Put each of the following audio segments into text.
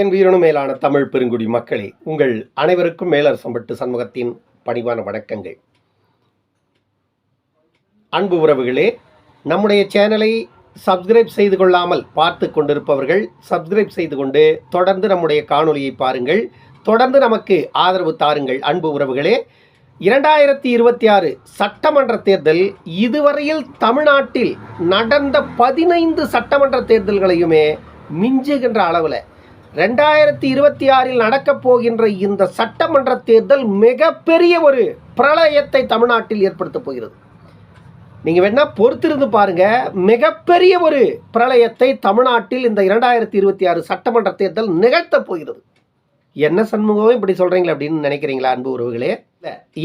என் உயிரினும் மேலான தமிழ் பெருங்குடி மக்களே உங்கள் அனைவருக்கும் மேலரசம்பட்டு சண்முகத்தின் பணிவான வணக்கங்கள். அன்பு உறவுகளே நம்முடைய சேனலை சப்ஸ்கிரைப் செய்து கொள்ளாமல் பார்த்து கொண்டிருப்பவர்கள் சப்ஸ்கிரைப் செய்து கொண்டு தொடர்ந்து நம்முடைய காணொலியை பாருங்கள். தொடர்ந்து நமக்கு ஆதரவு தாருங்கள் அன்பு உறவுகளே. இரண்டாயிரத்தி இருபத்தி ஆறு சட்டமன்ற தேர்தல் இதுவரையில் தமிழ்நாட்டில் நடந்த பதினைந்து சட்டமன்ற தேர்தல்களையுமே மிஞ்சுகின்ற அளவில் ரெண்டாயிரத்தி இருபத்தி ஆறில் நடக்கப் போகின்ற இந்த சட்டமன்ற தேர்தல் மிகப்பெரிய ஒரு பிரளயத்தை தமிழ்நாட்டில் ஏற்படுத்தப் போகிறது. நீங்கள் வேணா பொறுத்திருந்து பாருங்க மிகப்பெரிய ஒரு பிரளயத்தை தமிழ்நாட்டில் இந்த இரண்டாயிரத்தி இருபத்தி ஆறு சட்டமன்ற தேர்தல் நிகழ்த்தப் போகிறது. என்ன சண்முகம் இப்படி சொல்றீங்களா அப்படின்னு நினைக்கிறீங்களா அன்பு உறவுகளே?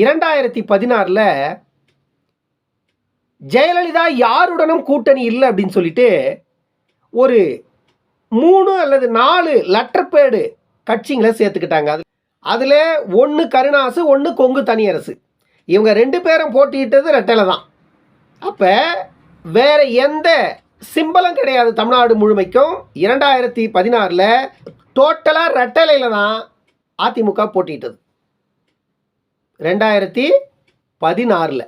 இரண்டாயிரத்தி பதினாறில் ஜெயலலிதா யாருடனும் கூட்டணி இல்லை அப்படின்னு சொல்லிட்டு ஒரு மூணு அல்லது நாலு லெட்டர் பேடு கட்சிங்களை சேர்த்துக்கிட்டாங்க. அது அதில் ஒன்று கருணாசு ஒன்று கொங்கு தனியரசு. இவங்க ரெண்டு பேரும் போட்டியிட்டது ரெட்டலை தான். அப்போ வேற எந்த சிம்பளம் கிடையாது தமிழ்நாடு முழுமைக்கும். இரண்டாயிரத்தி பதினாறில் டோட்டலாக ரெட்டலையில் தான் அதிமுக போட்டியிட்டது. ரெண்டாயிரத்தி பதினாறில்.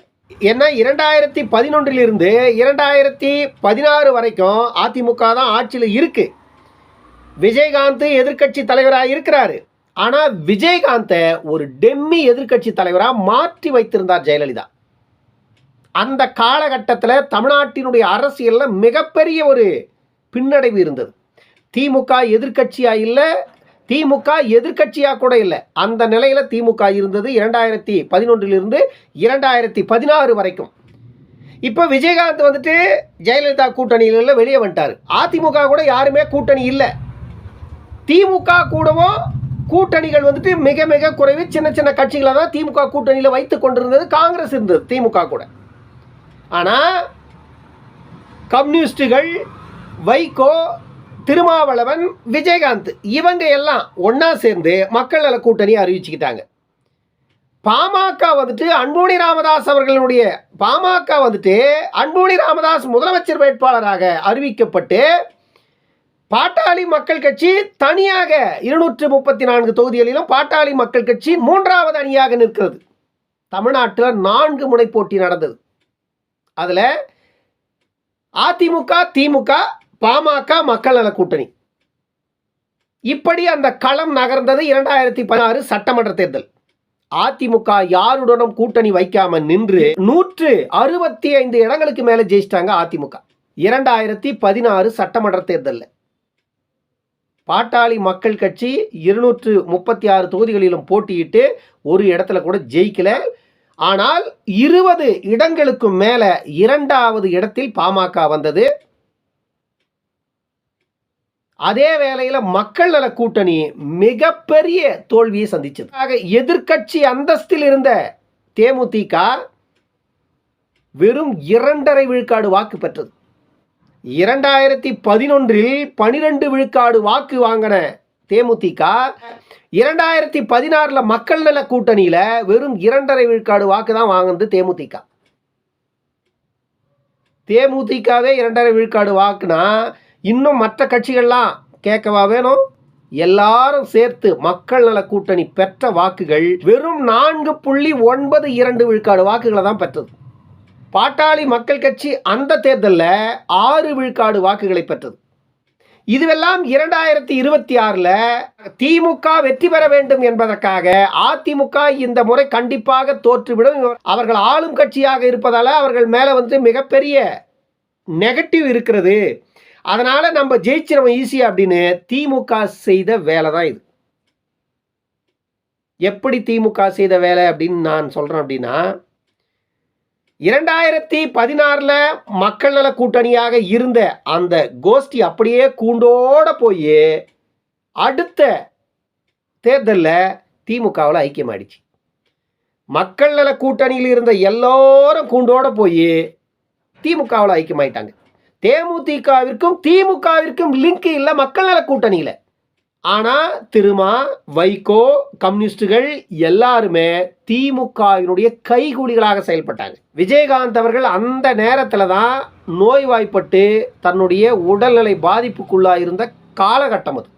ஏன்னா இரண்டாயிரத்தி பதினொன்றிலிருந்து இரண்டாயிரத்தி பதினாறு வரைக்கும் அதிமுக தான் ஆட்சியில் இருக்குது விஜயகாந்த் எதிர்க்கட்சி தலைவராக இருக்கிறாரு. ஆனால் விஜயகாந்தை ஒரு டெம்மி எதிர்க்கட்சி தலைவராக மாற்றி வைத்திருந்தார் ஜெயலலிதா. அந்த காலகட்டத்தில் தமிழ்நாட்டினுடைய அரசியலில் மிகப்பெரிய ஒரு பின்னடைவு இருந்தது. திமுக எதிர்கட்சியாக இல்லை திமுக எதிர்க்கட்சியாக கூட இல்லை. அந்த நிலையில் திமுக இருந்தது இரண்டாயிரத்தி பதினொன்றிலிருந்து இரண்டாயிரத்தி பதினாறு வரைக்கும். இப்போ விஜயகாந்த் வந்துட்டு ஜெயலலிதா கூட்டணியில வெளியே வந்துட்டார். அதிமுக கூட யாருமே கூட்டணி இல்லை. திமுக கூடவும் கூட்டணிகள் வந்துட்டு மிக மிக குறைவு. சின்ன சின்ன கட்சிகளை தான் திமுக கூட்டணியில் வைத்து கொண்டிருந்தது காங்கிரஸ் இருந்தது திமுக கூட. ஆனால் கம்யூனிஸ்டுகள் வைகோ திருமாவளவன் விஜயகாந்த் இவங்க எல்லாம் ஒன்றா சேர்ந்து மக்கள் நல கூட்டணி அறிவிச்சுக்கிட்டாங்க. பாமக வந்துட்டு அன்புமணி ராமதாஸ் அவர்களுடைய பாமக வந்துட்டு அன்புமணி ராமதாஸ் முதலமைச்சர் வேட்பாளராக அறிவிக்கப்பட்டு பாட்டாளி மக்கள் கட்சி தனியாக இருநூற்று முப்பத்தி நான்கு தொகுதிகளிலும் பாட்டாளி மக்கள் கட்சி மூன்றாவது அணியாக நிற்கிறது. தமிழ்நாட்டில் நான்கு முனை போட்டி நடந்தது. அதில் அதிமுக திமுக பாமக மக்கள் நல கூட்டணி. இப்படி அந்த களம் நகர்ந்தது இரண்டாயிரத்தி பதினாறு சட்டமன்ற தேர்தல். அதிமுக யாருடனும் கூட்டணி வைக்காம நின்று நூற்று அறுபத்தி ஐந்து இடங்களுக்கு மேலே ஜெயிச்சிட்டாங்க அதிமுக. இரண்டாயிரத்தி பதினாறு சட்டமன்ற தேர்தலில். பாட்டாளி மக்கள் கட்சி இருநூற்று முப்பத்தி ஆறு தொகுதிகளிலும் போட்டியிட்டு ஒரு இடத்துல கூட ஜெயிக்கல. ஆனால் இருபது இடங்களுக்கு மேல இரண்டாவது இடத்தில் பாமக வந்தது. அதே வேளையில் மக்கள் நல கூட்டணி மிகப்பெரிய தோல்வியை சந்திச்சது. ஆக எதிர்க்கட்சி அந்தஸ்தில் இருந்த தேமுதிக வெறும் இரண்டரை விழுக்காடு வாக்கு பெற்றது. இரண்டாயிரத்தி பதினொன்றில் பனிரெண்டு விழுக்காடு வாக்கு வாங்கின தேமுதிக இரண்டாயிரத்தி பதினாறில் மக்கள் நல கூட்டணியில் வெறும் இரண்டரை விழுக்காடு வாக்கு தான் வாங்கினது தேமுதிக. தேமுதிகவே இரண்டரை விழுக்காடு வாக்குனா இன்னும் மற்ற கட்சிகள்லாம் கேட்கவா வேணும்? எல்லாரும் சேர்த்து மக்கள் நல கூட்டணி பெற்ற வாக்குகள் வெறும் நான்கு புள்ளி ஒன்பது இரண்டு விழுக்காடு வாக்குகளை தான் பெற்றது. பாட்டாளி மக்கள் கட்சி அந்த தேர்தலில் ஆறு விழுக்காடு வாக்குகளை பெற்றது. இதுவெல்லாம் இரண்டாயிரத்தி இருபத்தி ஆறில் திமுக வெற்றி பெற வேண்டும் என்பதற்காக அதிமுக இந்த முறை கண்டிப்பாக தோற்றுவிடும். அவர்கள் ஆளும் கட்சியாக இருப்பதால் அவர்கள் மேலே வந்து மிகப்பெரிய நெகட்டிவ் இருக்கிறது. அதனால் நம்ம ஜெயிச்சிடவும் ஈஸியாக அப்படின்னு திமுக செய்த வேலை தான் இது. எப்படி திமுக செய்த வேலை அப்படின்னு நான் சொல்கிறேன் அப்படின்னா இரண்டாயிரத்தி பதினாறில் மக்கள் நல கூட்டணியாக இருந்த அந்த கோஷ்டி அப்படியே கூண்டோட போய் அடுத்த தேர்தலில் திமுகவில் ஐக்கியமாயிடுச்சு. மக்கள் நல கூட்டணியில் இருந்த எல்லோரும் கூண்டோட போய் திமுகவில் ஐக்கியமாயிட்டாங்க. தேமுதிகவிற்கும் திமுகவிற்கும் லிங்க் இல்லை மக்கள் நல கூட்டணியில். ஆனால் திருமா வைகோ கம்யூனிஸ்டுகள் எல்லாருமே திமுகவினுடைய கைகூலிகளாக செயல்பட்டாங்க. விஜயகாந்த் அவர்கள் அந்த நேரத்தில் தான் நோய்வாய்ப்பட்டு தன்னுடைய உடல்நிலை பாதிப்புக்குள்ளாக இருந்த காலகட்டம் அது.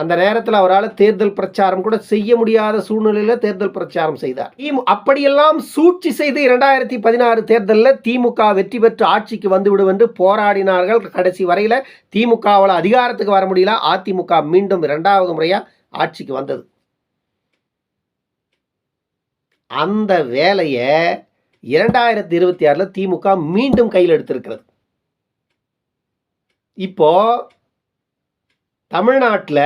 அந்த நேரத்தில் அவரால் தேர்தல் பிரச்சாரம் கூட செய்ய முடியாத சூழ்நிலையில் தேர்தல் பிரச்சாரம் செய்தார். அப்படியெல்லாம் சூழ்ச்சி செய்து இரண்டாயிரத்தி பதினாறு தேர்தலில் திமுக வெற்றி பெற்று ஆட்சிக்கு வந்துவிடும் என்று போராடினார்கள். கடைசி வரையில் திமுகவால் அதிகாரத்துக்கு வர முடியல. அதிமுக மீண்டும் இரண்டாவது முறையாக ஆட்சிக்கு வந்தது. அந்த வேலையை இரண்டாயிரத்தி இருபத்தி ஆறில் திமுக மீண்டும் கையில் எடுத்திருக்கிறது. இப்போ தமிழ்நாட்டில்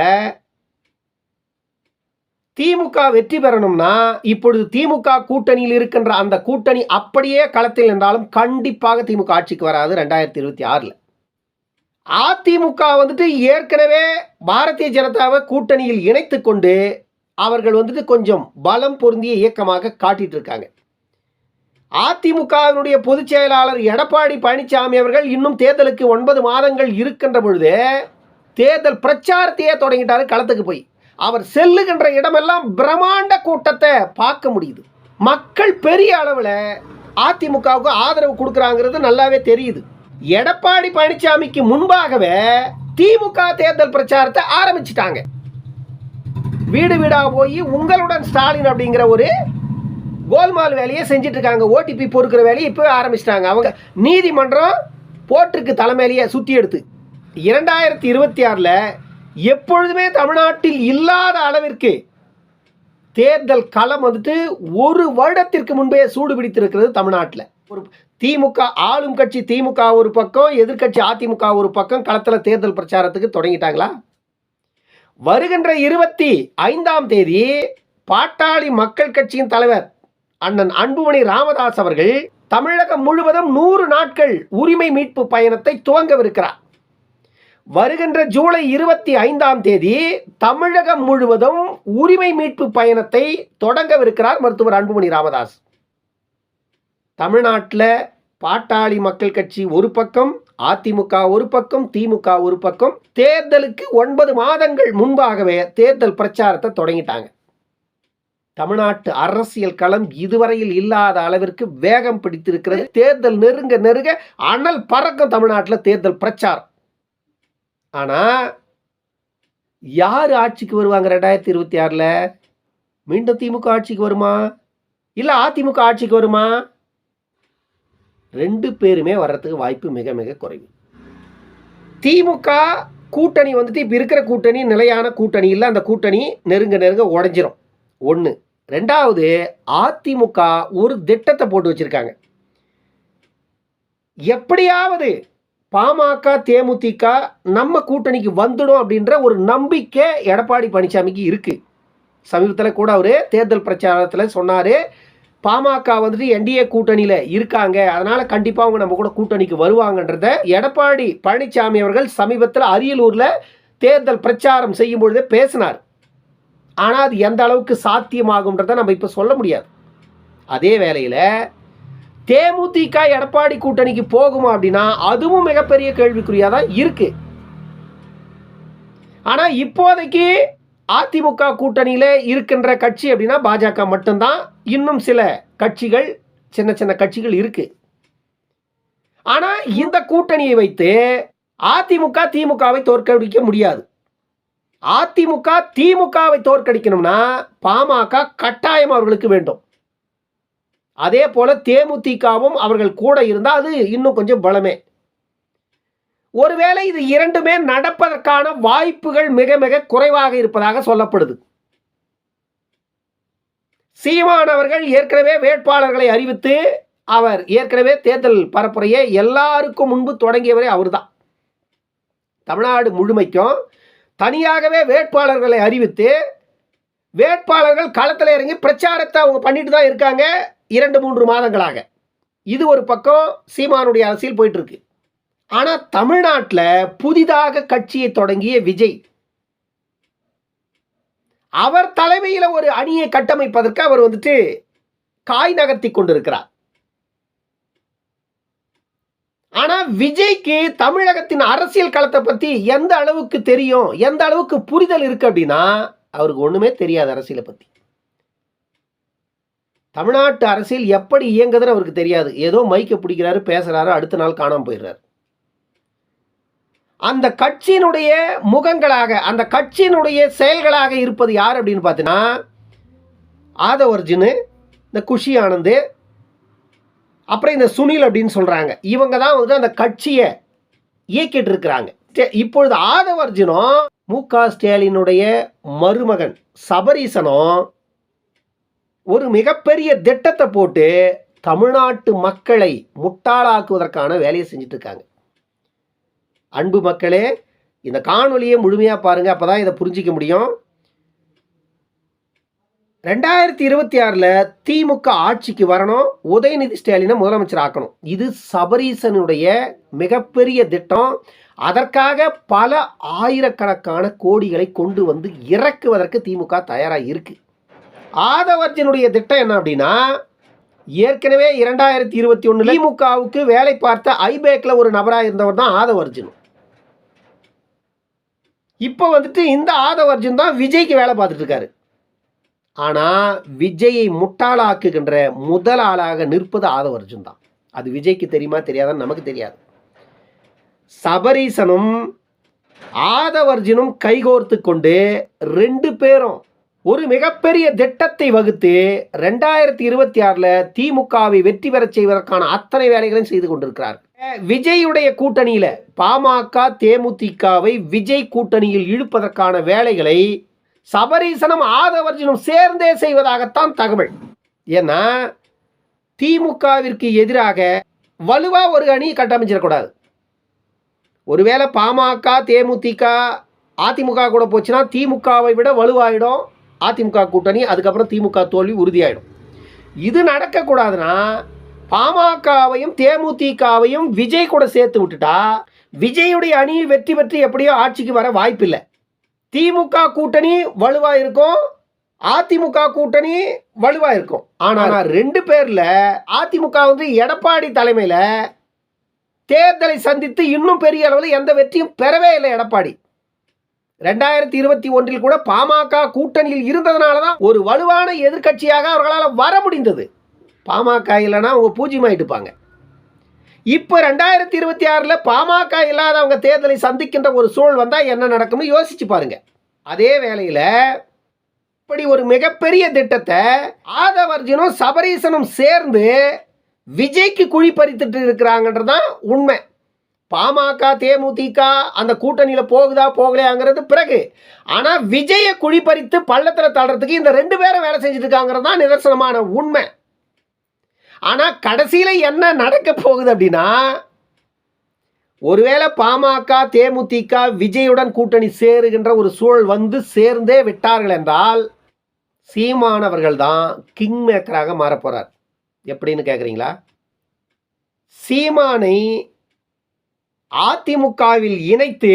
திமுக வெற்றி பெறணும்னா இப்பொழுது திமுக கூட்டணியில் இருக்கின்ற அந்த கூட்டணி அப்படியே களத்தில் நின்றாலும் கண்டிப்பாக திமுக ஆட்சிக்கு வராது ரெண்டாயிரத்தி இருபத்தி ஆறில். அதிமுக வந்துட்டு ஏற்கனவே பாரதிய ஜனதாவை கூட்டணியில் இணைத்து கொண்டு அவர்கள் வந்துட்டு கொஞ்சம் பலம் பொருந்திய இயக்கமாக காட்டிட்டு இருக்காங்க. அதிமுகவினுடைய பொதுச் செயலாளர் எடப்பாடி பழனிசாமி அவர்கள் இன்னும் தேர்தலுக்கு ஒன்பது மாதங்கள் இருக்கின்ற பொழுது தேர்தல் பிரச்சாரத்தையே தொடங்கிட்டாரு களத்துக்கு போய். அவர் செல்லுகின்ற இடமெல்லாம் பிரம்மாண்ட கூட்டத்தை பார்க்க முடியுது. மக்கள் பெரிய அளவில் அதிமுகவுக்கு ஆதரவு கொடுக்குறாங்கிறது நல்லாவே தெரியுது. எடப்பாடி பழனிசாமிக்கு முன்பாகவே திமுக தேர்தல் பிரச்சாரத்தை ஆரம்பிச்சிட்டாங்க. வீடு வீடாக போய் உங்களுடன் ஸ்டாலின் அப்படிங்கிற ஒரு கோல்மால் வேலையை செஞ்சுட்டு இருக்காங்க ஓடிபி பொறுக்கிற வேலையை இப்போ ஆரம்பிச்சிட்டாங்க. அவங்க நீதிமன்றம் போட்டிருக்கு தலைமையிலேயே சுற்றி எடுத்து. இரண்டாயிரத்தி இருபத்தி ஆறில் எப்பொழுதுமே தமிழ்நாட்டில் இல்லாத அளவிற்கு தேர்தல் களம் வந்துட்டு ஒரு வருடத்திற்கு முன்பே சூடு பிடித்திருக்கிறது தமிழ்நாட்டில். ஒரு திமுக ஆளும் கட்சி திமுக ஒரு பக்கம் எதிர்க்கட்சி அதிமுக ஒரு பக்கம் களத்தில் தேர்தல் பிரச்சாரத்துக்கு தொடங்கிட்டாங்களா? வருகின்ற இருபத்தி ஐந்தாம் தேதி பாட்டாளி மக்கள் கட்சியின் தலைவர் அண்ணன் அன்புமணி ராமதாஸ் அவர்கள் தமிழகம் முழுவதும் நூறு நாட்கள் உரிமை மீட்பு பயணத்தை துவங்கவிருக்கிறார். வருகின்ற ஜூலை இருபத்தி ஐந்தாம் தேதி தமிழகம் முழுவதும் உரிமை மீட்பு பயணத்தை தொடங்கவிருக்கிறார் மருத்துவர் அன்புமணி ராமதாஸ். தமிழ்நாட்டில் பாட்டாளி மக்கள் கட்சி ஒரு பக்கம் அதிமுக ஒரு பக்கம் திமுக ஒரு பக்கம். தேர்தலுக்கு ஒன்பது மாதங்கள் முன்பாகவே தேர்தல் பிரச்சாரத்தை தொடங்கிட்டாங்க. தமிழ்நாட்டு அரசியல் களம் இதுவரையில் இல்லாத அளவிற்கு வேகம் பிடித்திருக்கிறது. தேர்தல் நெருங்க நெருங்க அனல் பறக்கும் தமிழ்நாட்டில் தேர்தல் பிரச்சாரம். ஆனால் யார் ஆட்சிக்கு வருவாங்க ரெண்டாயிரத்தி இருபத்தி ஆறில்? மீண்டும் திமுக ஆட்சிக்கு வருமா? இல்லை அதிமுக ஆட்சிக்கு வருமா? ரெண்டு பேருமே வர்றதுக்கு வாய்ப்பு மிக மிக குறைவு. திமுக கூட்டணி வந்துட்டு இப்போ இருக்கிற கூட்டணி நிலையான கூட்டணி இல்லை அந்த கூட்டணி நெருங்க நெருங்க உடஞ்சிரும். ஒன்று ரெண்டாவது அதிமுக ஒரு திட்டத்தை போட்டு வச்சுருக்காங்க. எப்படியாவது பாமக தேமுதிக நம்ம கூட்டணிக்கு வந்துடும் அப்படின்ற ஒரு நம்பிக்கை எடப்பாடி பழனிசாமிக்கு இருக்குது சமீபத்தில் கூட அவர் தேர்தல் பிரச்சாரத்தில் சொன்னார் பாமக வந்துட்டு என்டிஏ கூட்டணியில் இருக்காங்க அதனால் கண்டிப்பாக அவங்க நம்ம கூட கூட்டணிக்கு வருவாங்கன்றத எடப்பாடி பழனிசாமி அவர்கள் சமீபத்தில் அரியலூரில் தேர்தல் பிரச்சாரம் செய்யும் பொழுதே பேசினார். ஆனால் அது எந்த அளவுக்கு சாத்தியமாகும்ன்றதை நம்ம இப்போ சொல்ல முடியாது. அதே வேளையில் தேமுதிக எடப்பாடி கூட்டணிக்கு போகுமா அப்படின்னா அதுவும் மிகப்பெரிய கேள்விக்குறியாக தான் இருக்கு. ஆனால் இப்போதைக்கு அதிமுக கூட்டணியில் இருக்கின்ற கட்சி அப்படின்னா பாஜக மட்டும்தான். இன்னும் சில கட்சிகள் சின்ன சின்ன கட்சிகள் இருக்கு. ஆனால் இந்த கூட்டணியை வைத்து அதிமுக திமுகவை தோற்கடிக்க முடியாது. அதிமுக திமுகவை தோற்கடிக்கணும்னா பாமக கட்டாயம் அவர்களுக்கு வேண்டும். அதே போல தேமுதிகவும் அவர்கள் கூட இருந்தால் அது இன்னும் கொஞ்சம் பலமே. ஒருவேளை இது இரண்டுமே நடப்பதற்கான வாய்ப்புகள் மிக மிக குறைவாக இருப்பதாக சொல்லப்படுது. சீமான் அவர்கள் ஏற்கனவே வேட்பாளர்களை அறிவித்து அவர் ஏற்கனவே தேர்தல் பரப்புரையை எல்லாருக்கும் முன்பு தொடங்கியவரே அவர்தான் தமிழ்நாடு முழுமைக்கும் தனியாகவே வேட்பாளர்களை அறிவித்து வேட்பாளர்கள் களத்தில் இறங்கி பிரச்சாரத்தை அவங்க பண்ணிட்டு தான் இருக்காங்க. இரண்டு மூன்று மாதங்களாக. இது ஒரு பக்கம் சீமானுடைய அரசியல் போயிட்டுருக்கு. ஆனால் தமிழ்நாட்டில் புதிதாக கட்சியை தொடங்கிய விஜய் அவர் தலைமையில் ஒரு அணியை கட்டமைப்பதற்கு அவர் வந்துட்டு காய் நகர்த்தி கொண்டிருக்கிறார். ஆனா விஜய்க்கு தமிழகத்தின் அரசியல் களத்தை பற்றி எந்த அளவுக்கு தெரியும் எந்த அளவுக்கு புரிதல் இருக்கு அப்படின்னா அவருக்கு ஒண்ணுமே தெரியாது அரசியலை பற்றி தமிழ்நாட்டு அரசியல் எப்படி இயங்குதுன்னு அவருக்கு தெரியாது. ஏதோ மைக்கை பிடிக்கிறாரு பேசுறாரு அடுத்த நாள் காணாமல் போயிடுறாரு. அந்த கட்சியினுடைய முகங்களாக அந்த கட்சியினுடைய செயல்களாக இருப்பது யார் அப்படின்னு பார்த்தீங்கன்னா ஆதவ அர்ஜுனு இந்த குஷி ஆனந்து அப்புறம் இந்த சுனில் அப்படின்னு சொல்கிறாங்க இவங்க தான் வந்து அந்த கட்சியை இயக்கிட்டு இருக்கிறாங்க. இப்பொழுது ஆதவ அர்ஜுனும் மு க ஸ்டாலினுடைய மருமகன் சபரீசனும் ஒரு மிகப்பெரிய திட்டத்தை போட்டு தமிழ்நாட்டு மக்களை முட்டாளாக்குவதற்கான வேலையை செஞ்சுட்டு இருக்காங்க அன்பு மக்களே இந்த காணொலியை முழுமையாக பாருங்கள் அப்போ தான் இதை புரிஞ்சிக்க முடியும். ரெண்டாயிரத்தி இருபத்தி ஆறில் திமுக ஆட்சிக்கு வரணும் உதயநிதி ஸ்டாலினை முதலமைச்சர் ஆக்கணும். இது சபரீசனுடைய மிகப்பெரிய திட்டம். அதற்காக பல ஆயிரக்கணக்கான கோடிகளை கொண்டு வந்து இறக்குவதற்கு திமுக தயாராக இருக்குது ஆதவர்ஜனுடைய திட்டம் என்ன அப்படின்னா ஏற்கனவே இரண்டாயிரத்தி இருபத்தி ஒன்று திமுகவுக்கு வேலை பார்த்த ஐபேக்கில் ஒரு நபராக இருந்தவர் தான் ஆதவர்ஜுன். இப்போ வந்துட்டு இந்த ஆதவர்ஜுன் தான் விஜய்க்கு வேலை பார்த்துட்டு இருக்காரு. ஆனால் விஜயை முட்டாளாக்குகின்ற முதல் ஆளாக நிற்பது ஆதவர்ஜுன் தான். அது விஜய்க்கு தெரியுமா தெரியாதான்னு நமக்கு தெரியாது. சபரீசனும் ஆதவர்ஜுனும் கைகோர்த்து கொண்டு ரெண்டு பேரும் ஒரு மிகப்பெரிய திட்டத்தை வகுத்து ரெண்டாயிரத்தி இருபத்தி ஆறில் திமுகவை வெற்றி பெறச் செய்வதற்கான அத்தனை வேலைகளையும் செய்து கொண்டிருக்கிறார். விஜயுடைய கூட்டணியில் பாமக தேமுதிகவை விஜய் கூட்டணியில் இழுப்பதற்கான வேலைகளை சபரீசனும் ஆதவர்ஜனும் சேர்ந்தே செய்வதாகத்தான் தகவல். ஏன்னா திமுகவிற்கு எதிராக வலுவாக ஒரு அணி கட்டமைச்சிடக்கூடாது ஒருவேளை பாமக தேமுதிக அதிமுக கூட போச்சுன்னா திமுகவை விட வலுவாயிடும். அதிமுக கூட்டணி அதுக்கப்புறம் திமுக தோல்வி உறுதியாயிடும். இது நடக்கக்கூடாதுன்னா பாமகவையும் தேமுதிகவையும் விஜய் கூட சேர்த்து விட்டுட்டா விஜயுடைய அணி வெற்றி பெற்று எப்படியோ ஆட்சிக்கு வர வாய்ப்பில்லை. திமுக கூட்டணி வலுவாக இருக்கும் அதிமுக கூட்டணி வலுவாக இருக்கும். ஆனால் ரெண்டு பேரில் அதிமுக வந்து எடப்பாடி தலைமையில் தேர்தலை சந்தித்து இன்னும் பெரிய அளவில் எந்த வெற்றியும் பெறவே இல்லை எடப்பாடி. ரெண்டாயிரத்தி இருபத்தி ஒன்றில் கூட பாமக கூட்டணியில் இருந்ததுனால தான் ஒரு வலுவான எதிர்க்கட்சியாக அவர்களால் வர முடிந்தது. பாமக இல்லைன்னா அவங்க பூஜ்யமாயிட்டுப்பாங்க இப்போ ரெண்டாயிரத்தி இருபத்தி ஆறில் பாமக இல்லாதவங்க தேர்தலை சந்திக்கின்ற ஒரு சூழல் வந்தால் என்ன நடக்கும்னு யோசிச்சு பாருங்க. அதே வேளையில் இப்படி ஒரு மிகப்பெரிய திட்டத்தை ஆதவர்ஜனும் சபரீசனும் சேர்ந்து விஜய்க்கு குழி பறித்துட்டு இருக்கிறாங்கன்றதான் உண்மை. பாமக தேமுதிக அந்த கூட்டணியில் போகுதா போகலையாங்கிறது பிறகு. ஆனால் விஜயை குழி பறித்து பள்ளத்தில் தள்ளுறதுக்கு இந்த ரெண்டு பேரும் வேலை செஞ்சுட்டு தான் நிதர்சனமான உண்மை. ஆனால் கடைசியில் என்ன நடக்க போகுது அப்படின்னா ஒருவேளை பாமக தேமுதிக விஜயுடன் கூட்டணி சேருகின்ற ஒரு சூழல் வந்து சேர்ந்தே விட்டார்கள் என்றால் சீமானவர்கள் தான் கிங் மேக்கராக மாறப்போகிறார் எப்படின்னு கேட்குறீங்களா சீமானை அதிமுகவில் இணைத்து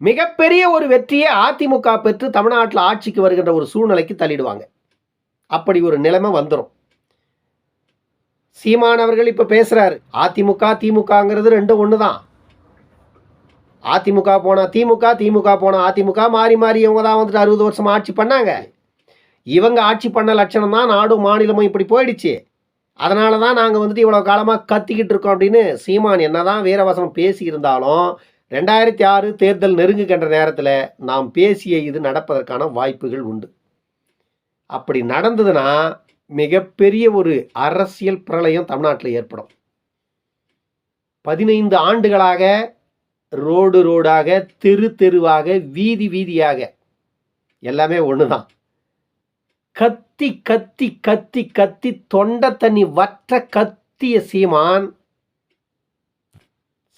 மிகப்பெரிய ஒரு வெற்றியை அதிமுக பெற்று தமிழ்நாட்டில் ஆட்சிக்கு வருகின்ற ஒரு சூழ்நிலைக்கு தள்ளிடுவாங்க. அப்படி ஒரு நிலைமை வந்துடும் சீமானவர்கள் இப்போ பேசுகிறாரு அதிமுக திமுகங்கிறது ரெண்டும் ஒன்று தான் அதிமுக போனால் திமுக திமுக போனால் அதிமுக மாறி மாறி இவங்க தான் வந்துட்டு அறுபது வருஷம் ஆட்சி பண்ணாங்க. இவங்க ஆட்சி பண்ண லட்சணம் தான் நாடும் மாநிலமும் இப்படி போயிடுச்சு. அதனால தான் நாங்கள் வந்துட்டு இவ்வளோ காலமாக கத்திக்கிட்டு இருக்கோம் அப்படின்னு சீமான் என்ன தான் வீரவசனம் பேசியிருந்தாலும் ரெண்டாயிரத்தி ஆறு தேர்தல் நெருங்குகின்ற நேரத்தில் நாம் பேசிய இது நடப்பதற்கான வாய்ப்புகள் உண்டு. அப்படி நடந்ததுன்னா மிகப்பெரிய ஒரு அரசியல் பிரளயம் தமிழ்நாட்டில் ஏற்படும். பதினைந்து ஆண்டுகளாக ரோடு ரோடாக தெரு தெருவாக வீதி வீதியாக எல்லாமே ஒன்று தான் கத்தி கத்தி கத்தி கத்தி தொண்டை தண்ணி வற்ற கத்திய சீமான்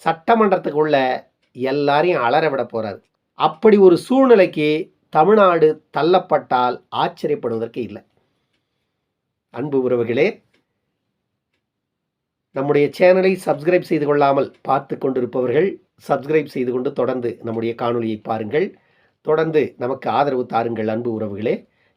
சட்டமன்றத்துக்குள்ள எல்லாரையும் அலற விட போறாரு. அப்படி ஒரு சூழ்நிலைக்கு தமிழ்நாடு தள்ளப்பட்டால் ஆச்சரியப்படுவதற்கு இல்லை. அன்பு உறவுகளே நம்முடைய சேனலை சப்ஸ்கிரைப் செய்து கொள்ளாமல் பார்த்து கொண்டிருப்பவர்கள் சப்ஸ்கிரைப் செய்து கொண்டு தொடர்ந்து நம்முடைய காணொலியை பாருங்கள். தொடர்ந்து நமக்கு ஆதரவு தாருங்கள் அன்பு உறவுகளே.